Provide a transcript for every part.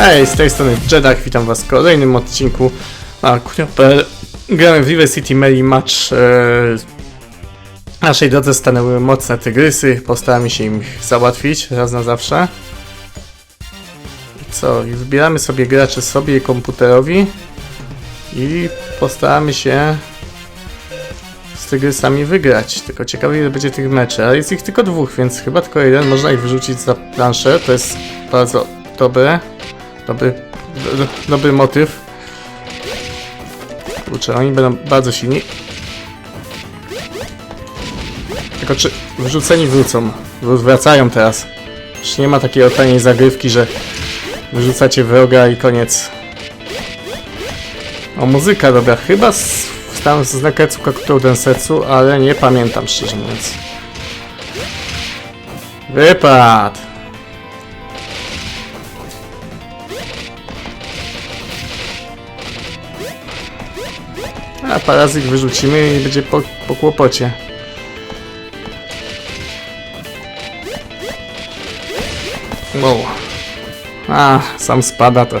Hej, z tej strony Jedak, witam was w kolejnym odcinku na Kurio.pl. Gramy w River City Melee Match. E, w naszej drodze stanęły mocne tygrysy, postaramy się im załatwić raz na zawsze. Co, i wybieramy sobie graczy sobie i komputerowi i postaramy się z tygrysami wygrać. Tylko ciekawe ile będzie tych meczy, ale jest ich tylko dwóch, więc chyba tylko jeden. Można ich wyrzucić za planszę, to jest bardzo dobre. Dobry, do, do, dobry motyw. Kurczę, oni będą bardzo silni. Tylko czy wyrzuceni wrócą? Wró- Wracają teraz. Już nie ma takiej otaniej zagrywki, że wyrzucacie wroga i koniec. O, muzyka dobra. Chyba z, tam z Naketsu Kakutou Densetsu, ale nie pamiętam szczerze mówiąc. Wypad! A parazyt wyrzucimy i będzie po, po kłopocie. Wow. A, sam spada to.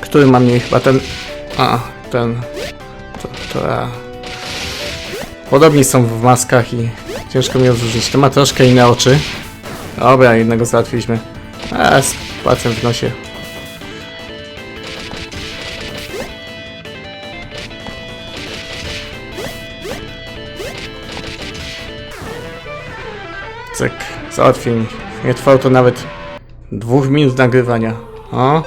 Który ma mniej? Chyba ten... A, ten... To, to. Podobni są w maskach i ciężko mi odróżnić. Ten ma troszkę inne oczy. Dobra, jednego załatwiliśmy. A, z palcem w nosie. Cyk, załatwień. Nie trwało to nawet dwóch minut nagrywania. O.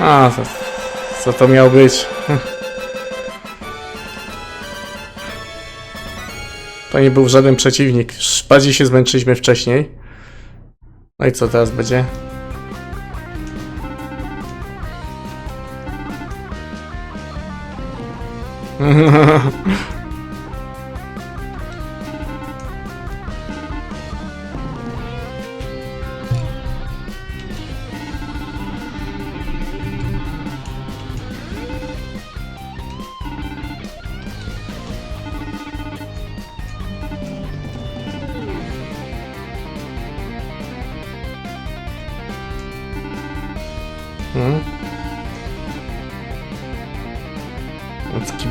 A, co, co to miało być? To nie był żaden przeciwnik. Już Bardziej się zmęczyliśmy wcześniej. No i co teraz będzie?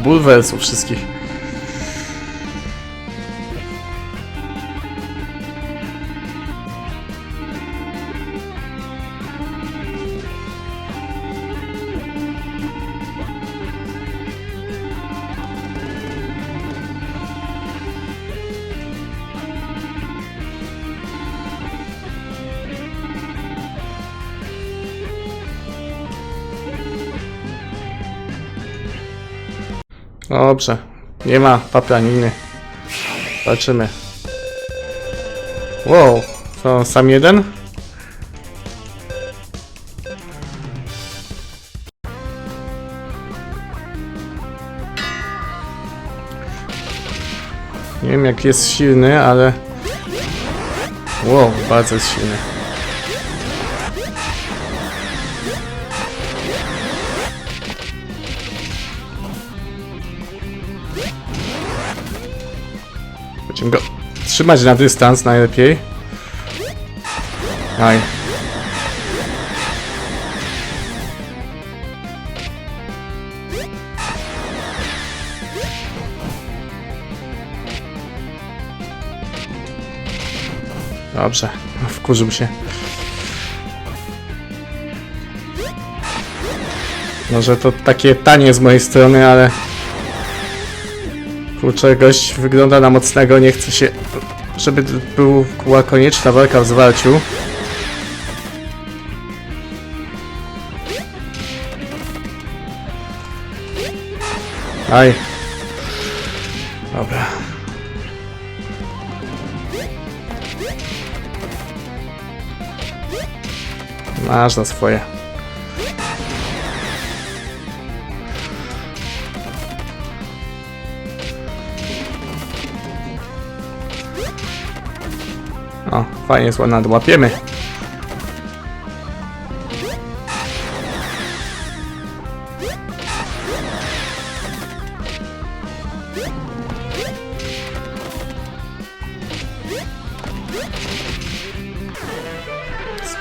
U wszystkich. Dobrze. Nie ma paplaniny. Zobaczymy. Wow. To sam jeden? Nie wiem jak jest silny, ale... Wow, bardzo jest silny. Będziemy go trzymać na dystans najlepiej. Aj. Dobrze, wkurzył się. Może to takie tanie z mojej strony, ale Kurczę, gość wygląda na mocnego, nie chce się... Żeby był, była konieczna walka w zwarciu. Aj. Dobra. Masz na swoje. Fajnie, słona, łapiemy.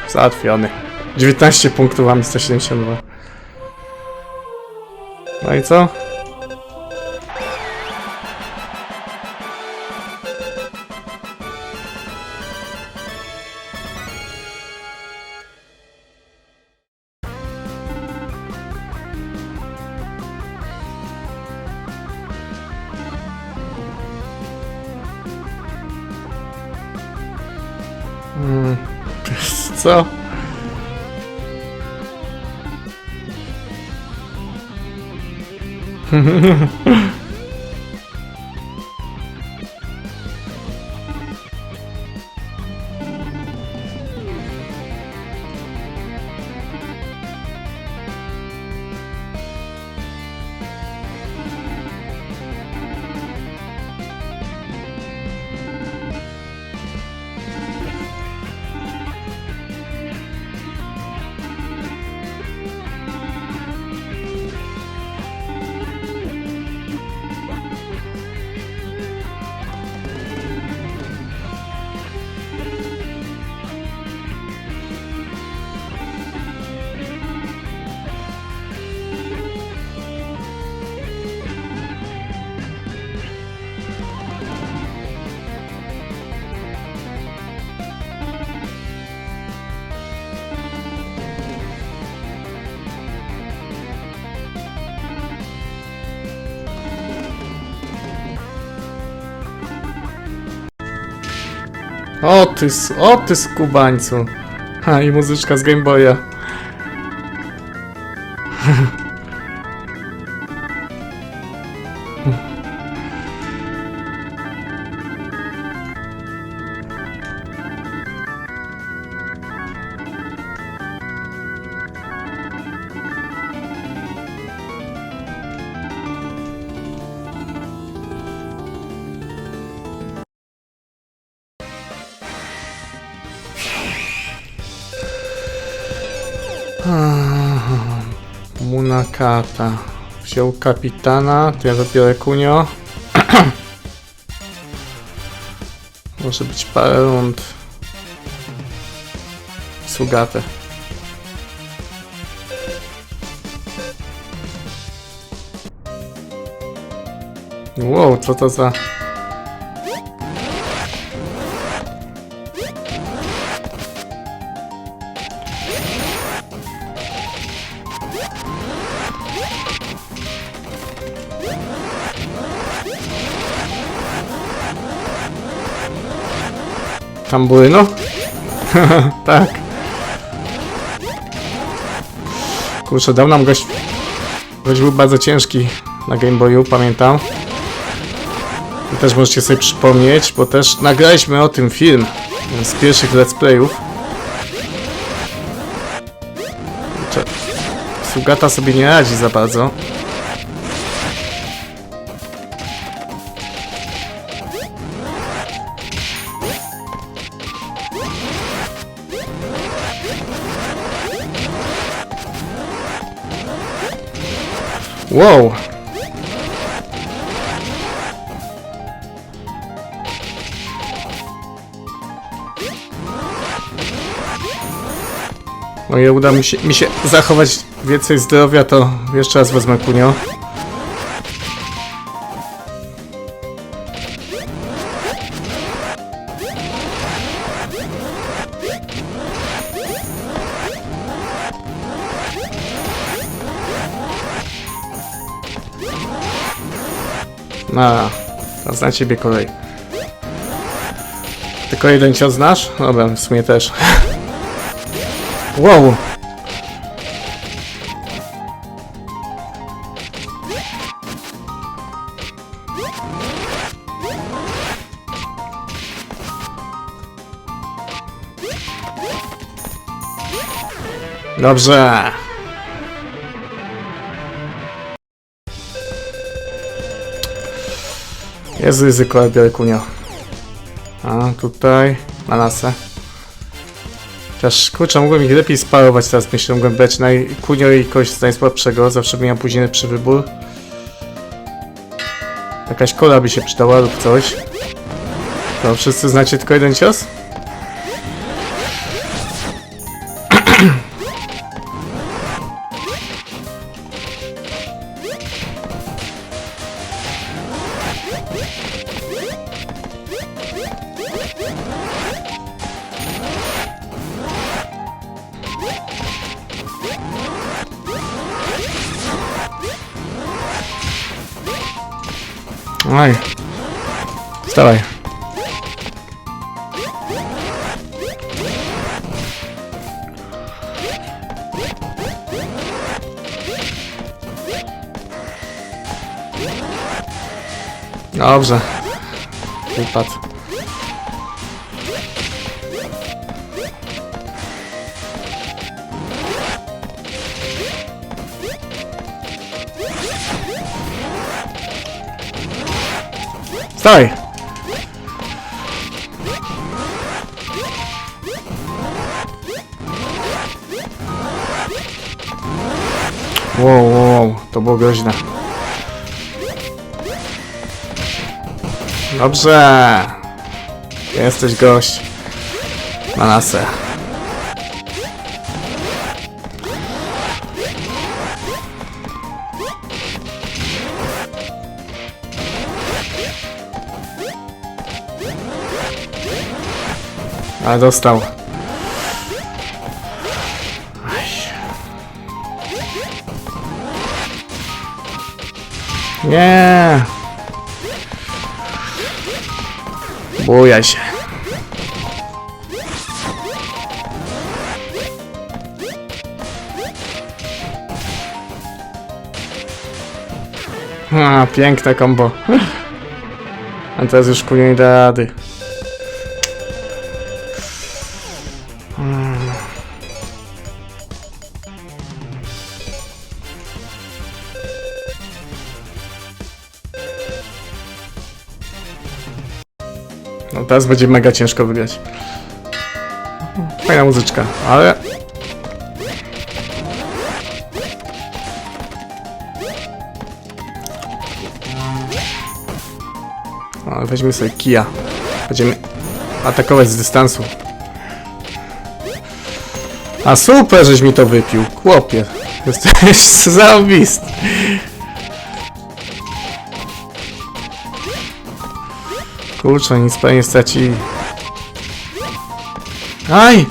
Załatwiony. 19 punktów, mamy 172. No i co? Mm, co? O ty, o ty skubańcu. Ha, i muzyczka z Game Boya. Wziął kapitana, to ja dopiero Kunio. Może być parę rund. Sugatę. Wow, co to za... Tamburyno? tak. Kurczę, dał nam gość... Gość był bardzo ciężki na Game Boyu, pamiętam. I też możecie sobie przypomnieć, bo też nagraliśmy o tym film z pierwszych let's playów. Sugata sobie nie radzi za bardzo. Wow! O ile uda mi się, mi się zachować więcej zdrowia, to jeszcze raz wezmę kunio. Teraz na ciebie kolej. Tylko jeden cios znasz? Dobra, w sumie też. Wow! Dobrze. Jest ryzyko, ale biorę kunio. A tutaj, na nasę. Też, kurczę, mogłem ich lepiej sparować teraz, myślę, mogłem brać na kunio i kogoś z najsłabszego, zawsze miałem później lepszy wybór. Jakaś kola by się przydała lub coś. To wszyscy znacie tylko jeden cios? Dobrze. Wypadł. Wstawaj! Wow, wow, wow, to było groźne. Dobrze. Jesteś gość. Manasę. Ale dostał. Nie. Bujaj się. A, piękne kombo. A teraz już kunie nie da rady. Teraz będzie mega ciężko wygrać. Fajna muzyczka, ale... Ale weźmy sobie kija. Będziemy atakować z dystansu. A super, żeś mi to wypił, chłopie. Jesteś zarobisty. Kurczę, nic pewnie straci. Aj!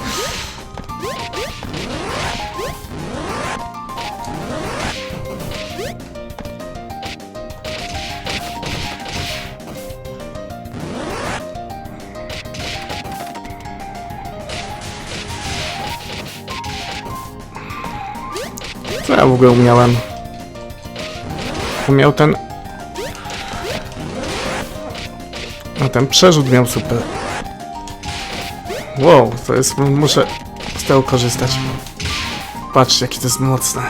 Co ja w ogóle umiałem? Umiał ten... No ten przerzut miał super. Wow, to jest... muszę z tego korzystać. Patrzcie, jakie to jest mocne.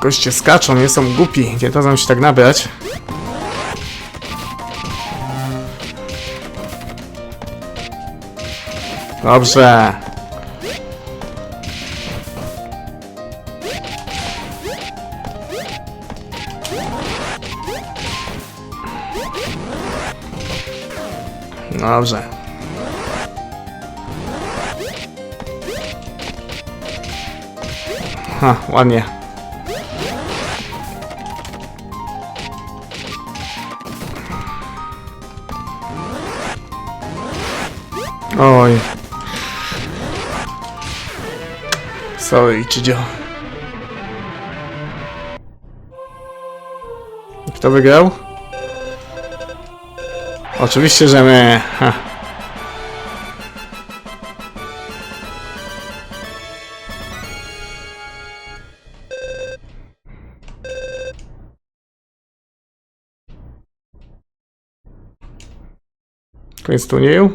Goście skaczą, nie są głupi. Nie dadzą się tak nabrać. Dobrze. Dobrze. Ha, ładnie. Oj. Sorry, Ichijo. Kto wygrał? Oczywiście, że my. Ha. Koniec turnieju.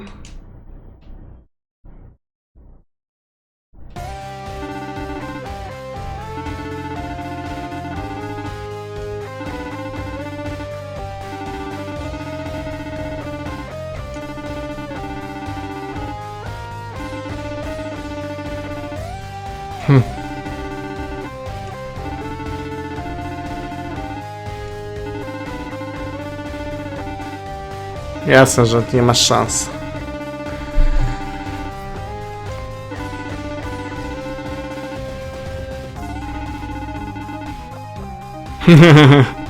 Jasne, że nie masz szans.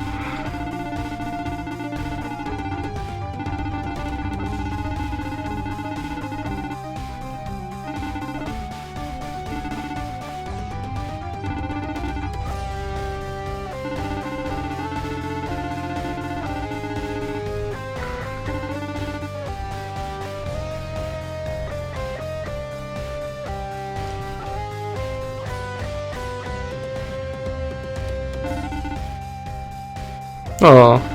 O.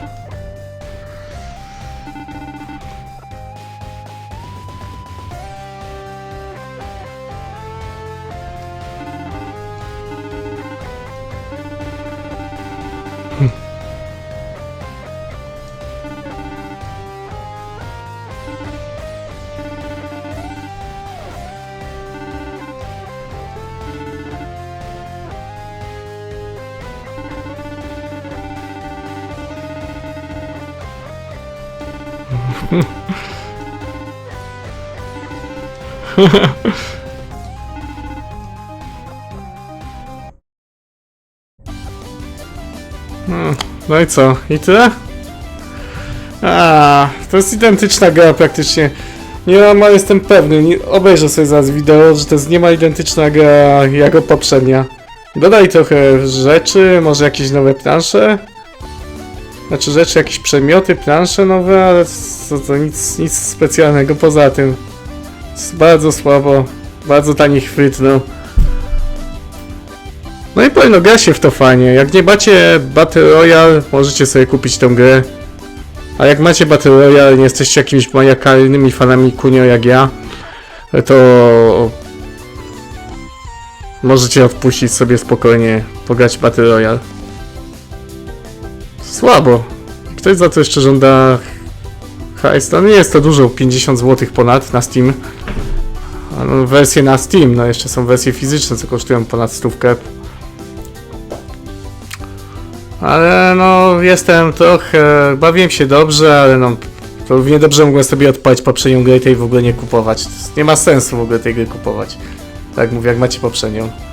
No i co? I tyle? A, to jest identyczna gra praktycznie. Nie mam, ale jestem pewny, nie, obejrzę sobie zaraz wideo, że to jest niemal identyczna gra jak poprzednia. Dodaj trochę rzeczy, może jakieś nowe plansze? Znaczy rzeczy, jakieś przedmioty, plansze nowe, ale to, to nic, nic specjalnego poza tym. Jest bardzo słabo, bardzo tani chwyt, no. No i powinno gra się w to fajnie. Jak nie macie Battle Royale, możecie sobie kupić tą grę. A jak macie Battle Royale, nie jesteście jakimiś maniakalnymi fanami Kunio jak ja, to możecie odpuścić sobie spokojnie pograć Battle Royale. Słabo. Ktoś za to jeszcze żąda hajs. No nie jest to dużo, 50 zł ponad na Steam. A no, wersje na Steam, no jeszcze są wersje fizyczne, co kosztują ponad stówkę. Ale no, jestem trochę. Bawiłem się dobrze, ale no. To równie dobrze mogłem sobie odpalić poprzednią grę i tej w ogóle nie kupować. Nie ma sensu w ogóle tej gry kupować. Tak mówię, jak macie poprzednią.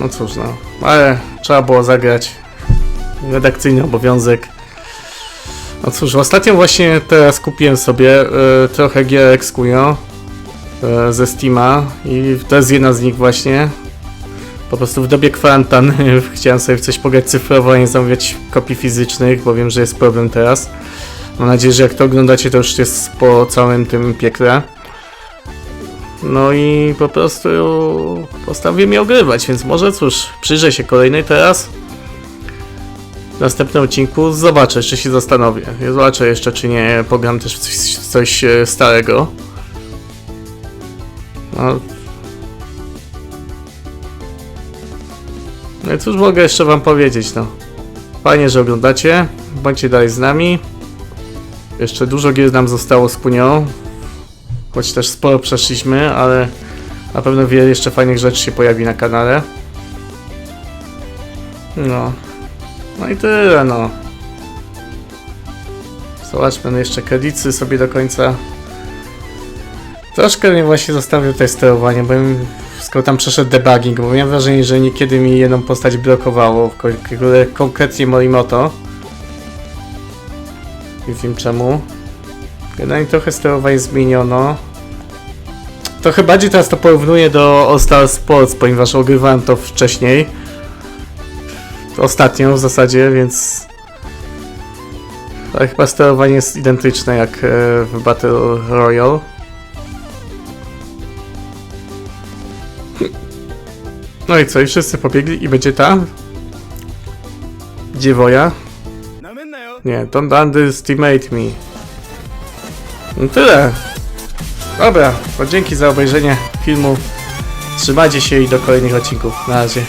No cóż, no. Ale trzeba było zagrać. Redakcyjny obowiązek. No cóż, ostatnio właśnie teraz kupiłem sobie e, trochę gierek z Kujo e, ze Steama i to jest jedna z nich właśnie. Po prostu w dobie kwarantanny chciałem sobie w coś pograć cyfrowo, a nie zamawiać kopii fizycznych, bo wiem, że jest problem teraz. Mam nadzieję, że jak to oglądacie, to już jest po całym tym piekle. No i po prostu postanowiłem je ogrywać, więc może cóż, przyjrzę się kolejnej teraz. W następnym odcinku zobaczę, czy się zastanowię. Zobaczę jeszcze, czy nie pogram też w coś, coś e, starego. No. no i cóż mogę jeszcze wam powiedzieć, no. Fajnie, że oglądacie. Bądźcie dalej z nami. Jeszcze dużo gier nam zostało z Punią. Choć też sporo przeszliśmy, ale na pewno wiele jeszcze fajnych rzeczy się pojawi na kanale. No. No i tyle, no. Zobaczmy no jeszcze kredyty sobie do końca. Troszkę mnie właśnie zostawił tutaj sterowanie, bo skoro tam przeszedł debugging, bo miałem wrażenie, że niekiedy mi jedną postać blokowało, ko- ko- konkretnie Morimoto. Nie wiem czemu. Generalnie trochę sterowanie zmieniono. Trochę bardziej teraz to porównuję do All Star Sports, ponieważ ogrywałem to wcześniej. Ostatnio w zasadzie, więc... Ale chyba sterowanie jest identyczne jak e, w Battle Royale. No i co, i wszyscy pobiegli i będzie ta? Dziewoja? Nie, don't underestimate me. No tyle. Dobra, to dzięki za obejrzenie filmu. Trzymajcie się i do kolejnych odcinków. Na razie.